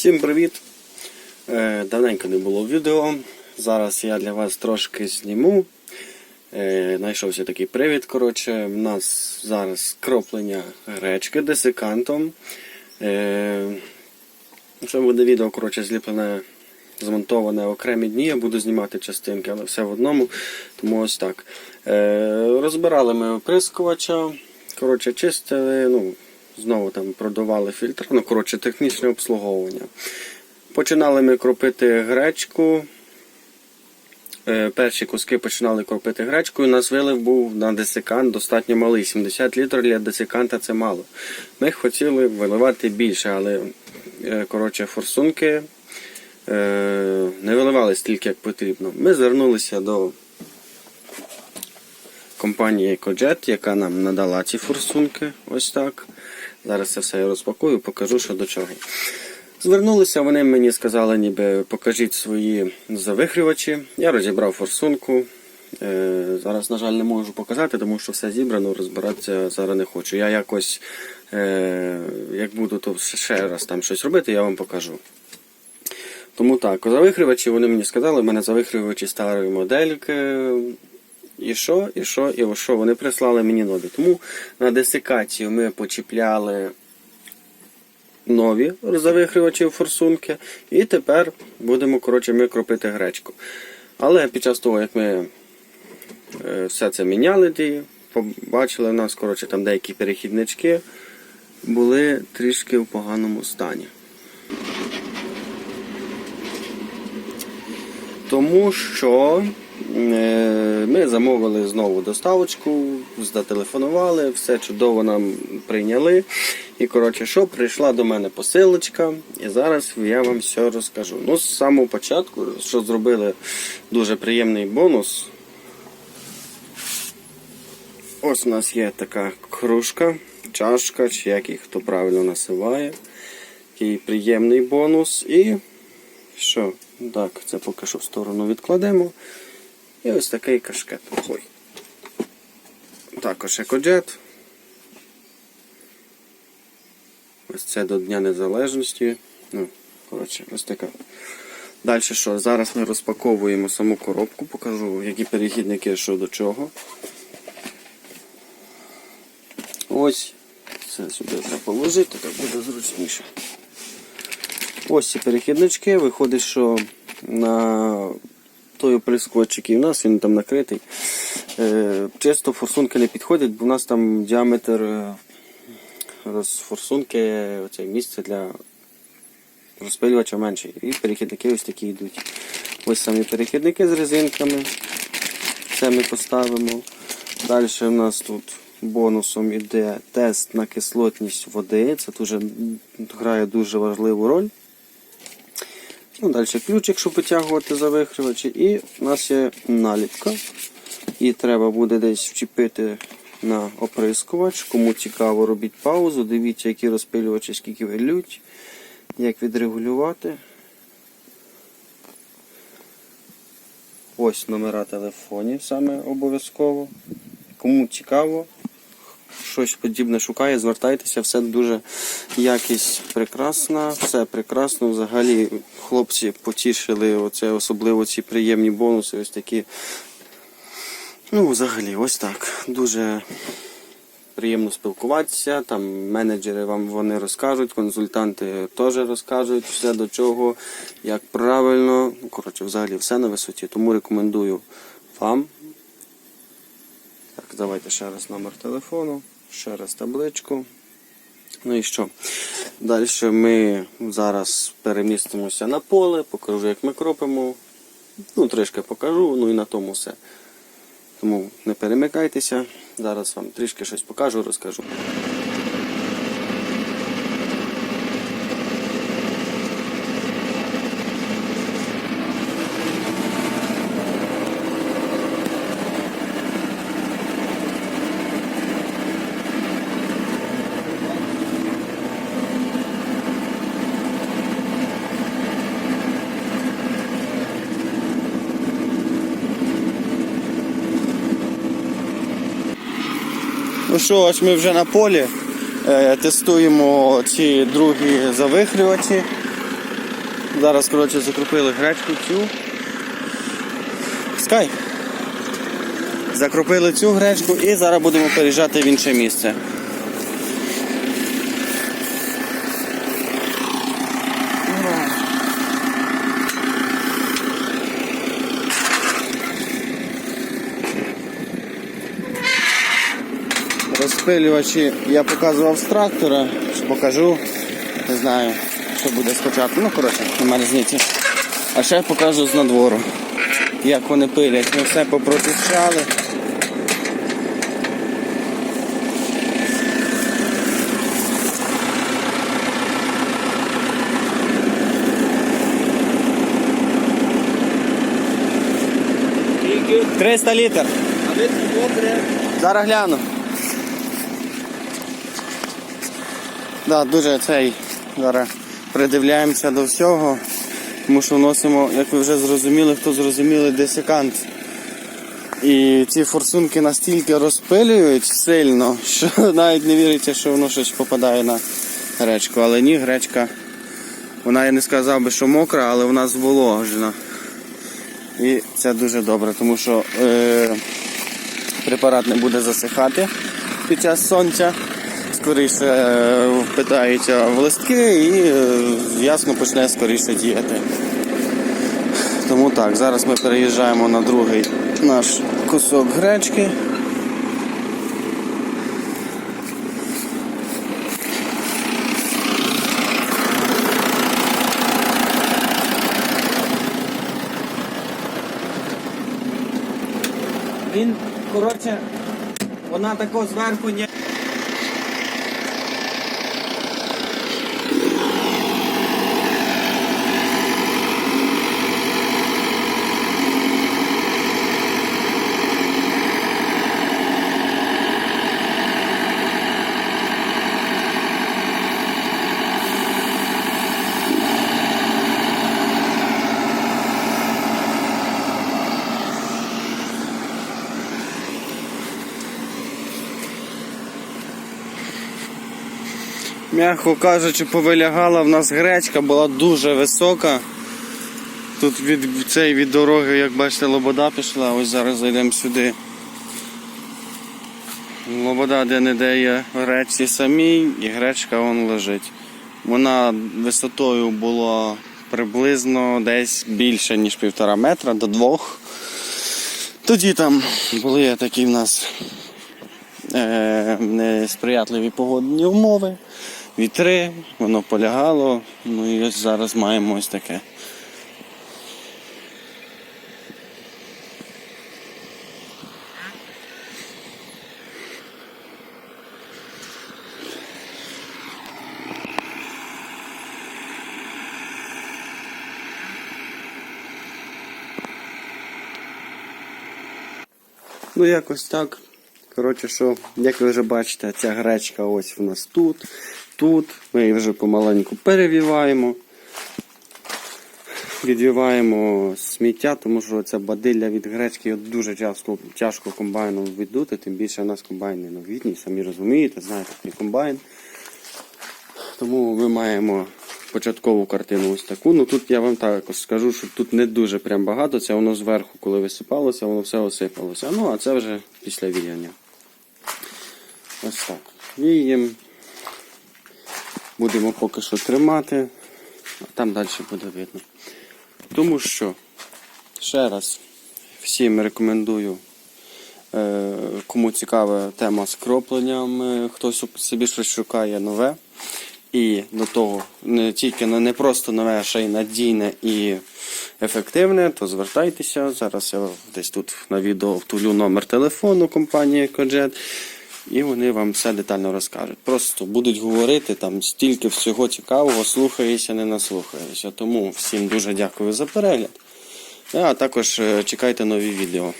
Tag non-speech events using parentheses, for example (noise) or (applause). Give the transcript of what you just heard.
Всім привіт! Е, Давненько не було відео. Зараз я для вас трошки зніму. Е, Знайшовся такий привід. Коротше, у нас зараз кроплення гречки десикантом. Е, Це буде відео коротше, зліплене, змонтоване окремі дні. Я буду знімати частинки, але все в одному. Тому ось так. Розбирали ми оприскувача. Коротше, чистили, ну, знову там продавали фільтр, ну, коротше, технічне обслуговування. Починали ми кропити гречку. Е, Перші куски починали кропити гречкою. У нас вилив був на десикант достатньо малий. 70 літрів для десиканта це мало. Ми хотіли виливати більше, але е, коротше, форсунки е, не виливали стільки, як потрібно. Ми звернулися до компанії EcoJet, яка нам надала ці форсунки. Ось так. Зараз це все я розпакую, покажу, що до чого. Звернулися, вони мені сказали, ніби покажіть свої завихрювачі. Я розібрав форсунку. Е, Зараз, на жаль, не можу показати, тому що все зібрано, розбиратися зараз не хочу. Я якось, е, як буду то ще раз там щось робити, я вам покажу. Тому так, завихрювачі вони мені сказали, в мене завихрювачі старої модельки. І що, і що, і що, вони прислали мені нові. Тому на десикацію ми почіпляли нові завихрювачі форсунки. І тепер будемо коротше, ми кропити гречку. Але під час того, як ми е, все це міняли, ті, побачили в нас коротше, там деякі перехіднички були трішки в поганому стані. Тому що ми замовили знову доставочку, зателефонували, все чудово нам прийняли. І коротше, що прийшла до мене посилочка, і зараз я вам все розкажу. Ну, з самого початку, що зробили дуже приємний бонус. Ось у нас є така кружка, чашка, чи як їх хто правильно насиває. Такий приємний бонус. І що? Так, це поки що в сторону відкладемо. І ось такий кашкет. Ой. Також екоджет. Ось це до Дня Незалежності. Ну, коротше, ось така. Далі що? Зараз ми розпаковуємо саму коробку, покажу, які перехідники що до чого. Ось. Це сюди треба положити, так буде зручніше. Ось ці перехіднички. Виходить, що на той оприскувач, який у нас, він там накритий. Е, Чисто форсунки не підходять, бо у нас там діаметр е, розфорсунки, оце місце для розпилювача менший. І перехідники ось такі йдуть. Ось самі перехідники з резинками. Це ми поставимо. Далі у нас тут бонусом іде тест на кислотність води. Це дуже грає дуже важливу роль. Ну, Далі ключик, щоб витягувати завихрювачі. І в нас є наліпка. І треба буде десь вчепити на оприскувач. Кому цікаво, робіть паузу. Дивіться, які розпилювачі, скільки вилють, як відрегулювати. Ось номера телефонів саме обов'язково. Кому цікаво, щось подібне шукає, звертайтеся, все дуже якість прекрасна, все прекрасно. Взагалі хлопці потішили оце, особливо ці приємні бонуси, ось такі. Ну, взагалі, ось так. Дуже приємно спілкуватися. Там менеджери вам вони розкажуть, консультанти теж розкажуть все до чого, як правильно. Ну, Коротше, взагалі все на висоті. Тому рекомендую вам. Так, давайте ще раз номер телефону, ще раз табличку. Ну і що? Далі ми зараз перемістимося на поле, покажу, як ми кропимо. Ну, трішки покажу, ну і на тому все. Тому не перемикайтеся. Зараз вам трішки щось покажу, розкажу. Ну що, ось ми вже на полі. Е, тестуємо ці другі завихрювачі. Зараз, коротше, закрупили гречку цю. Скай. Закрупили цю гречку і зараз будемо переїжджати в інше місце. Розпилювачі я показував з трактора, що покажу. Не знаю, що буде спочатку. Ну, коротше, немає різниці. А ще покажу з надвору, як вони пилять. Ми все попрочищали. Скільки? 300 літр. А ви? Зараз гляну. Да, дуже цей. Зараз придивляємося до всього. Тому що вносимо, як ви вже зрозуміли, хто зрозуміли, десикант. І ці форсунки настільки розпилюють сильно, що (laughs) навіть не віриться, що воно щось попадає на гречку. Але ні, гречка, вона я не сказав би, що мокра, але вона зволожена. І це дуже добре, тому що е, препарат не буде засихати під час сонця. Скоріше е, в листки і е, ясно почне скоріше діяти. Тому так, зараз ми переїжджаємо на другий наш кусок гречки. Він, коротше, вона тако зверху не. М'яко кажучи, повилягала в нас гречка, була дуже висока. Тут від цей від дороги, як бачите, лобода пішла, ось зараз зайдемо сюди. Лобода де не де є гречці самій і гречка вон лежить. Вона висотою була приблизно десь більше, ніж півтора метра до двох. Тоді там були такі в нас е, несприятливі погодні умови, вітри, воно полягало. Ну і ось зараз маємо ось таке. Ну, якось так. Коротше, що, як ви вже бачите, ця гречка ось в нас тут, тут. Ми її вже помаленьку перевіваємо. Відвіваємо сміття, тому що ця бадилля від гречки дуже тяжко, тяжко комбайном віддути, тим більше у нас комбайн не новітній, самі розумієте, знаєте, який комбайн. Тому ми маємо початкову картину ось таку. Ну тут я вам також скажу, що тут не дуже прям багато. Це воно зверху, коли висипалося, воно все осипалося. Ну, а це вже після віяння. Ось так. Віємо. Будемо поки що тримати, а там далі буде видно. Тому що, ще раз, всім рекомендую. Е, Кому цікава тема з кропленням, е, хтось собі щось шукає нове. І до того не тільки не просто нове, а ще й надійне і ефективне, то звертайтеся. Зараз я десь тут на відео втулю номер телефону компанії Коджет. І вони вам все детально розкажуть. Просто будуть говорити там стільки всього цікавого, слухаєшся, не наслухаєшся. Тому всім дуже дякую за перегляд. А також е, чекайте нові відео.